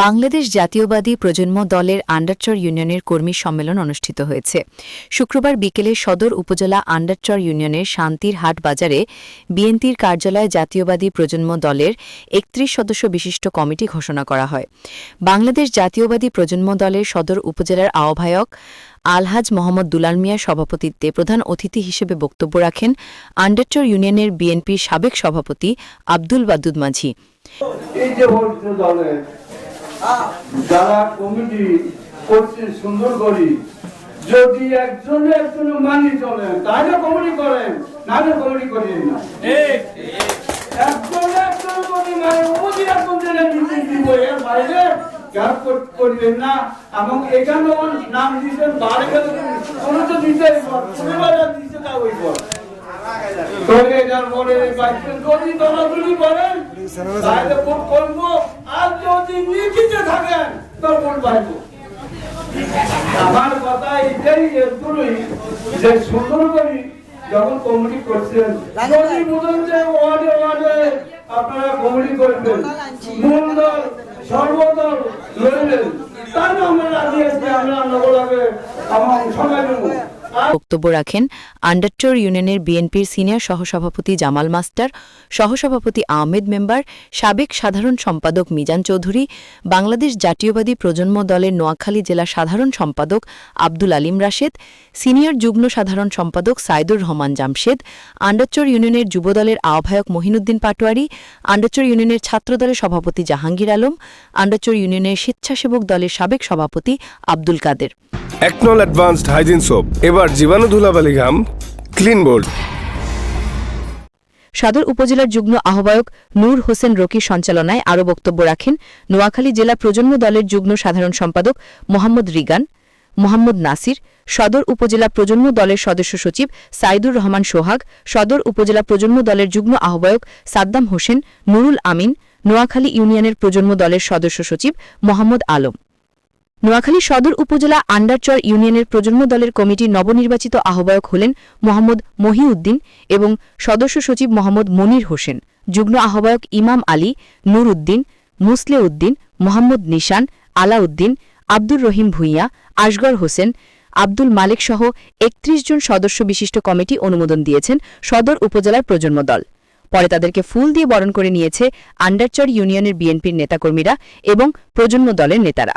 বাংলাদেশ জাতীয়বাদী প্রজন্ম দলের আন্ডারচর ইউনিয়নের কর্মী সম্মেলন অনুষ্ঠিত হয়েছে। শুক্রবার বিকেলে সদর উপজেলা আন্ডারচর ইউনিয়নের শান্তির হাট বাজারে বিএনপির কার্যালয়ে জাতীয়বাদী প্রজন্ম দলের একত্রিশ সদস্য বিশিষ্ট কমিটি ঘোষণা করা হয়। বাংলাদেশ জাতীয়বাদী প্রজন্ম দলের সদর উপজেলার আহ্বায়ক আলহাজ মোহাম্মদ দুলাল মিয়ার সভাপতিত্বে প্রধান অতিথি হিসেবে বক্তব্য রাখেন আন্ডারচর ইউনিয়নের বিএনপির সাবেক সভাপতি আব্দুল বাদুদ মাঝি। যারা কমিটি করছে সুন্দর করি যদি একজনে একজনে মানি চলেন তাহলে কমিটি করেন নাহলে কমিটি করেন না। একজনে একজন করে মানে একজন জেনে দিতে দিব এর বাইরে গ্যাপ করবেন না। এবং এখানে নাম দিচ্ছেন বাইরে গেলে কোনো তো দিতে পরিবার দিতে তা ওই সুন্দর করি যখন কমিটি করছেন, যদি বুঝেন যে ওয়ার্ডে ওয়ার্ডে আপনারা কমিটি করবেন মূল দল সর্বদল লড়বেন তাহলে আমরা রাজি আছি, আমরা নগলাকে আমার সময় নেব বক্তব্য রাখেন আন্ডারচর ইউনিয়নের বিএনপির সিনিয়র সহসভাপতি জামাল মাস্টার, সহসভাপতি আহমেদ মেম্বার, সাবেক সাধারণ সম্পাদক মিজান চৌধুরী, বাংলাদেশ জাতীয়বাদী প্রজন্ম দলের নোয়াখালী জেলা সাধারণ সম্পাদক আব্দুল আলিম রাশেদ, সিনিয়র যুগ্ম সাধারণ সম্পাদক সাইদুর রহমান জামশেদ আন্ডারচর ইউনিয়নের যুবদলের আহ্বায়ক মহিনুদ্দিন পাটোয়ারি আন্ডারচর ইউনিয়নের ছাত্রদলের সভাপতি জাহাঙ্গীর আলম আন্ডারচর ইউনিয়নের স্বেচ্ছাসেবক দলের সাবেক সভাপতি আব্দুল কাদের। একনল অ্যাডভান্সড হাইজিন সোপ এবার জীবাণু ধুলাবালি ঘাম ক্লিন বোল্ড সদর উপজেলার যুগ্ম আহ্বায়ক নূর হোসেন রকির সঞ্চালনায় আরও বক্তব্য রাখেন নোয়াখালী জেলা প্রজন্ম দলের যুগ্ম সাধারণ সম্পাদক মোহাম্মদ রিগান, মোহাম্মদ নাসির, সদর উপজেলা প্রজন্ম দলের সদস্য সচিব সাইদুর রহমান সোহাগ, সদর উপজেলা প্রজন্ম দলের যুগ্ম আহ্বায়ক সাদ্দাম হোসেন, নুরুল আমিন, নোয়াখালী ইউনিয়নের প্রজন্ম দলের সদস্য সচিব মোহাম্মদ আলম। নোয়াখালী সদর উপজেলা আন্ডারচর ইউনিয়নের প্রজন্ম দলের কমিটির নবনির্বাচিত আহ্বায়ক হলেন মোহাম্মদ মহিউদ্দিন এবং সদস্য সচিব মোহাম্মদ মনির হোসেন, যুগ্ম আহ্বায়ক ইমাম আলী নূর উদ্দিন মুসলে উদ্দিন মোহাম্মদ নিশান, আলাউদ্দিন, আব্দুর রহিম ভূঁইয়া আসগর হোসেন, আব্দুল মালিক সহ একত্রিশ জন সদস্য বিশিষ্ট কমিটি অনুমোদন দিয়েছেন সদর উপজেলার প্রজন্ম দল। পরে তাদেরকে ফুল দিয়ে বরণ করে নিয়েছে আন্ডারচর ইউনিয়নের বিএনপির নেতাকর্মীরা এবং প্রজন্ম দলের নেতারা।